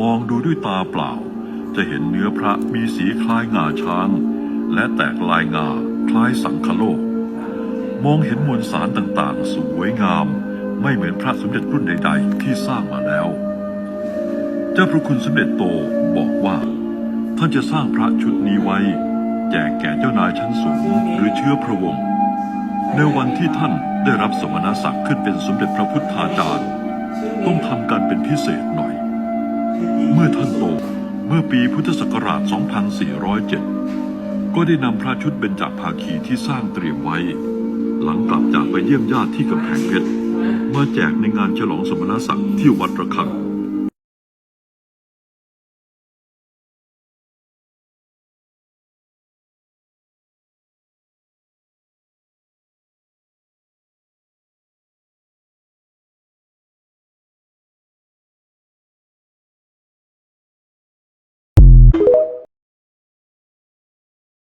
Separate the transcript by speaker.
Speaker 1: มองดูด้วยตาเปล่า จะเห็นเนื้อพระมีสีคล้ายงาช้าง และแตกลายงาคล้ายสังคโลก มองเห็นมวลสารต่างๆ สวยงาม ไม่เหมือนพระสมเด็จรุ่นใด ๆ ที่สร้างมาแล้ว เจ้าพระคุณสมเด็จโตบอกว่า ท่านจะสร้างพระชุดนี้ไว้ แจกแก่เจ้านายชั้นสูงหรือเชื้อพระวงศ์ในวันที่ท่านได้รับสมณศักดิ์ขึ้นเป็นสมเด็จพระพุทธาจารย์ ต้องทำกันเป็นพิเศษหน่อย เมื่อท่านโตเมื่อปีพุทธศักราช 2407 ก็ได้นำพระชุดเบญจภาคีที่สร้างเตรียมไว้ หลังกลับจากไปเยี่ยมญาติที่กำแพงเพชรมาแจกในงานฉลองสมณศักดิ์ที่วัดระฆัง